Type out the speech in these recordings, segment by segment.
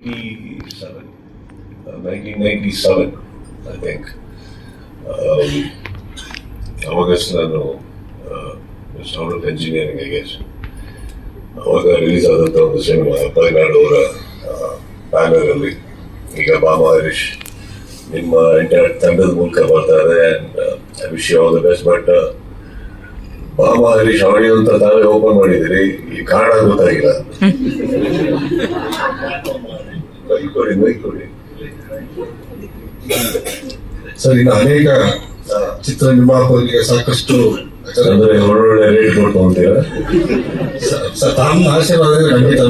97, uh, 1997, I think. Um, ಅವಾಗ ನಾನು sound of engineering I guess ಅವಾಗ ರಿಲೀಸ್ ಆದಂಥ ಒಂದು ಸಿನಿಮಾ ಅಪ್ಪಯ್ಯನಾಡು ಅವರ ಬ್ಯಾನರಲ್ಲಿ ಈಗ ಬಾಬಾ ಹರೀಶ್ ನಿಮ್ಮ ಎಂಟೈರ್ ತಂಡದ ಮೂಲಕ ಬರ್ತಾರೆ and I wish you all the best but Bhama Harish audio ಅಂತ ತಾವೇ ಓಪನ್ ಮಾಡಿದಿರಿ ಈ ಕಾರಣ ಗೊತ್ತಾಗಿಲ್ಲ. ಬೈಕ್ ಕೊಡಿ ಬೈಕ್ ಕೊಡಿ ಸರ್ ಇನ್ನು ಅನೇಕ ಚಿತ್ರ ನಿರ್ಮಾಪಕರಿಗೆ ಸಾಕಷ್ಟು ಅಂದ್ರೆ ಒಳ್ಳೊಳ್ಳೆ ರೇಟ್ ಕೊಡ್ಕೊಂತೀರ? ತಮ್ಮ ಆಶೀರ್ವಾದ ಖಂಡಿತ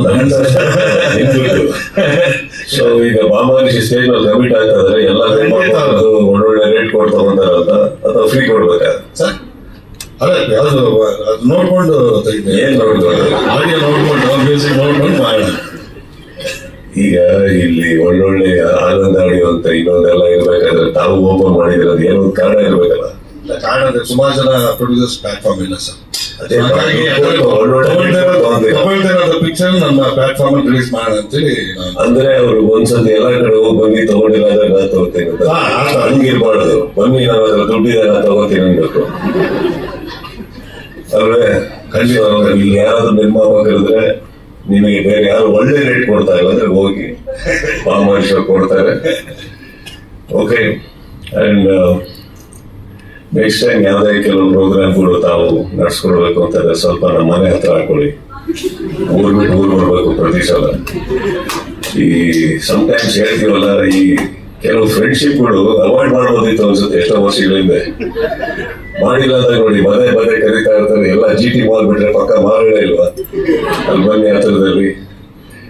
ಸೊ ಈಗ ಬಾಮಾನಿಶಿ ಸ್ಟೇಜ್ ಅಲ್ಲಿ ಕಮಿಟ್ ಆಗ್ತಾ ಇದ್ರೆ ಎಲ್ಲ ಒಳ್ಳೊಳ್ಳೆ ರೇಟ್ ಕೊಡ್ತಾ ಬಂದಾರಂತ ಅಥವಾ ಫ್ರೀ ಕೊಡ್ಬೇಕಾ? ಸರ್ ಅದೇ ಯಾವುದು ಅದು ನೋಡ್ಕೊಂಡು ತೆಗಿದೆ ಏನ್ ನೋಡ್ಕೊಂಡು? ಆಡಿಯೋ ನೋಡ್ಕೊಂಡು ಮ್ಯೂಸಿಕ್ ನೋಡ್ಕೊಂಡು ಮಾಡೋಣ ಈಗ ಇಲ್ಲಿ ಒಳ್ಳೊಳ್ಳೆ ಆನಂದ ಅಂತ ಇನ್ನೊಂದೆಲ್ಲ ಇರ್ಬೇಕಾದ್ರೆ ತಾವು ಓಪನ್ ಮಾಡಿದ್ರೆ ಅದು ಏನೋ ಕಾರಣ ಇರ್ಬೇಕಲ್ಲ. ಕಾರಣ ಅಂದ್ರೆ ಸುಮಾರು ಜನ ಪ್ರೊಡ್ಯೂಸರ್ಸ್ ಪ್ಲಾಟ್ಫಾರ್ಮ್ ಇಲ್ಲ ಸರ್. ಪಿಕ್ಚರ್ ನಮ್ಮ ಪ್ಲಾಟ್ಫಾರ್ಮ್ ರಿಲೀಸ್ ಮಾಡೋಣ ಅಂತೇಳಿ ನಾನು ಅಂದ್ರೆ ಅವ್ರು ಒಂದ್ಸತಿ ಎಲ್ಲ ಕಡೆ ಹೋಗಿ ಬನ್ನಿ ತಗೊಂಡಿಲ್ಲ ಅಂದ್ರೆ ತಗೋತೀನಿ ಅಂತ. ಹಂಗಿರ್ಬಾರ್ದು. ಬನ್ನಿ ನಾನು ಹತ್ರ ದುಡ್ಡಿದೆ ತಗೋತೀನಿ ಅನ್ಬೇಕು ಅಲ್ವೇ ಖಂಡಿತ ಇಲ್ಲಿ ಯಾರಾದ್ರೂ ನಿರ್ಮಾಪಕರಿದ್ರೆ ನಿಮಗೆ ಬೇರೆ ಯಾರು ಒಳ್ಳೆ ರೇಟ್ ಕೊಡ್ತಾ ಇಲ್ಲ ಅಂದ್ರೆ ಹೋಗಿ ಪಾಮಾರಿಶ ಕೊಡ್ತಾರೆ. ಓಕೆ ಅಂಡ್ ನೆಕ್ಸ್ಟ್ ಟೈಮ್ ಯಾವುದೇ ಕೆಲವು ಪ್ರೋಗ್ರಾಮ್ಗಳು ತಾವು ನಡ್ಸ್ಕೊಡ್ಬೇಕು ಅಂತಂದ್ರೆ ಸ್ವಲ್ಪ ನಮ್ಮ ಮನೆ ಹತ್ರ ಹಾಕೊಳ್ಳಿ. ಊರ್ ಬಿಟ್ಟು ಊರ್ ಬರ್ಬೇಕು ಪ್ರತಿ ಸಲ ಈ ಸಮಟೈಮ್ಸ್ ಹೇಳ್ತೀವಲ್ಲ, ಈ ಕೆಲವು ಫ್ರೆಂಡ್ಶಿಪ್ಗಳು ಅವಾಯ್ಡ್ ಮಾಡೋದಿತ್ತು ಅನ್ಸುತ್ತೆ ಎಷ್ಟೋ ವರ್ಷಗಳ ಹಿಂದೆ ಮಾಡಿಲ್ಲ ಅಂತ ನೋಡಿ, ಮನೆ ಮನೆ ಕರೀತಾ ಇರ್ತಾರೆ ಎಲ್ಲ ಜಿ ಟಿ ಮಾಲ್ ಬಿಟ್ರೆ ಪಕ್ಕ ಮಾರೇ ಇಲ್ವಾ ಅಲ್ಲಿ ಬನ್ನಿ ಹತ್ರದಲ್ಲಿ.